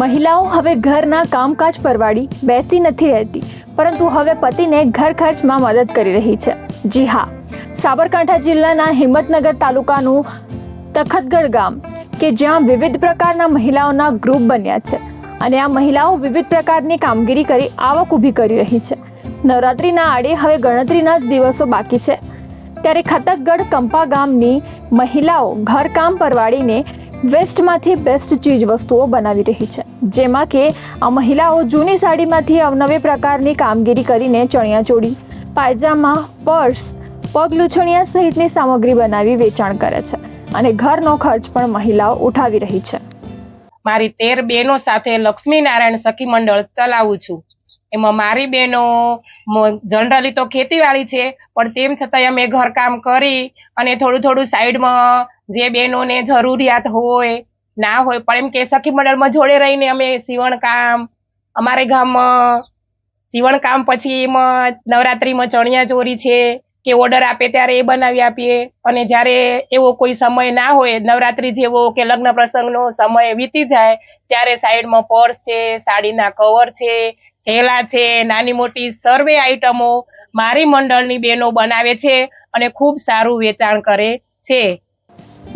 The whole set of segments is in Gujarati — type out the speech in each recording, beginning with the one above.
મહિલાઓ હવે ઘરના કામકાજ પરવાડી બેસી નથી રહેતી, પરંતુ હવે પતિને ઘર ખર્ચમાં મદદ કરી રહી છે. જી હા, સાબરકાંઠા જિલ્લાના હિંમતનગર તાલુકાનું તખતગઢ ગામ, કે જ્યાં વિવિધ પ્રકારના મહિલાઓના ગ્રુપ બન્યા છે અને આ મહિલાઓ વિવિધ પ્રકારની કામગીરી કરી આવક ઊભી કરી રહી છે. નવરાત્રિના આડે હવે ગણતરીના જ દિવસો બાકી છે. ત્યારે ખતકગઢ કંપા ગામની મહિલાઓ ઘરકામ પરવાડીને વેસ્ટમાંથી બેસ્ટ ચીજ વસ્તુઓ બનાવી રહી છે, જેમાં કે આ મહિલાઓ જૂની સાડીમાંથી અવનવી પ્રકારની કામગીરી કરીને ચણિયાચોળી પાયજામા, પર્સ, પગ લૂછણિયા સહિતની સામગ્રી બનાવી વેચાણ કરે છે અને ઘરનો ખર્ચ પણ મહિલાઓ ઉઠાવી રહી છે. મારી તેર બહેનો સાથે લક્ષ્મીનારાયણ સખી મંડળ ચલાવું છું. એમાં મારી બહેનો જનરલી તો ખેતીવાડી છે, પણ તેમ છતાંય અમે ઘરકામ કરી અને થોડું થોડું સાઈડમાં જે બહેનોને જરૂરિયાત હોય, ના હોય, પણ એમ કે સખી મંડળમાં જોડે રહીને અમે સીવણકામ અમારે ગામમાં સીવણકામ પછી એમાં નવરાત્રિમાં ચણિયા ચોરી છે, કે ઓર્ડર આપે ત્યારે એ બનાવી આપીએ. અને જ્યારે એવો કોઈ સમય ના હોય, નવરાત્રિ જેવો કે લગ્ન પ્રસંગનો સમય વીતી જાય, ત્યારે સાઈડમાં પર્સ છે, સાડીના કવર છે, થેલા છે, નાની મોટી સર્વે આઈટમો મારી મંડળની બહેનો બનાવે છે અને ખૂબ સારું વેચાણ કરે છે.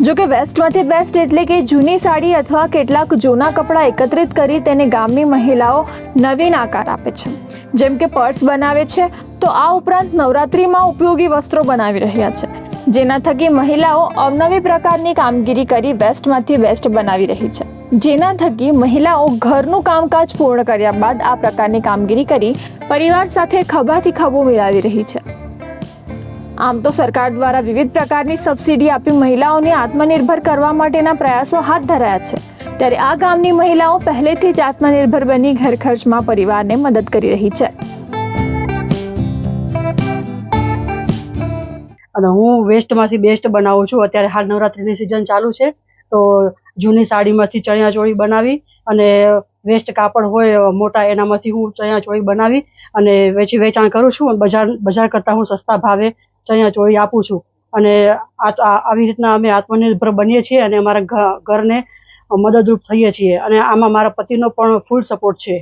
જો કે વેસ્ટમાંથી બેસ્ટ એટલે કે જૂની સાડી અથવા કેટલાક જૂના કપડાં એકત્રિત કરી તેને ગામની મહિલાઓ નવીન આકાર આપે છે. જેમ કે પર્સ બનાવે છે, તો આ ઉપરાંત નવરાત્રિમાં ઉપયોગી વસ્ત્રો બનાવી રહ્યા છે. જેના થકી મહિલાઓ અવનવી પ્રકારની કામગીરી કરી વેસ્ટમાંથી બેસ્ટ બનાવી રહી છે. જેના થકી મહિલાઓ ઘરનું કામકાજ પૂર્ણ કર્યા બાદ આ પ્રકારની કામગીરી કરી પરિવાર સાથે ખભાથી ખભો મિલાવી રહી છે. આમ તો સરકાર દ્વારા વિવિધ પ્રકારની સબસિડી આપી મહિલાઓને આત્મનિર્ભર કરવા માટેના પ્રયાસો હાથ ધરાયા છે. ત્યારે આ ગામની મહિલાઓ પહેલેથી જ આત્મનિર્ભર બની ઘર ખર્ચમાં પરિવારને મદદ કરી રહી છે. અને હું વેસ્ટમાંથી બેસ્ટ બનાવું છું. અત્યારે હાલ નવરાત્રિની સિઝન ચાલુ છે. તો જૂની સાડીમાંથી ચણિયાચોળી બનાવી અને વેસ્ટ કાપડ હોય મોટા એનામાંથી હું ચણિયાચોળી બનાવી અને વેચી વેચાણ કરું છું. અને બજાર બજાર કરતાં હું સસ્તા ભાવે ચણિયાચોળી આપું છું. અને આવી રીતના અમે આત્મનિર્ભર બનીએ છીએ અને અમારા ઘરને મદદરૂપ થઈએ છીએ. અને આમાં મારા પતિનો પણ ફૂલ સપોર્ટ છે.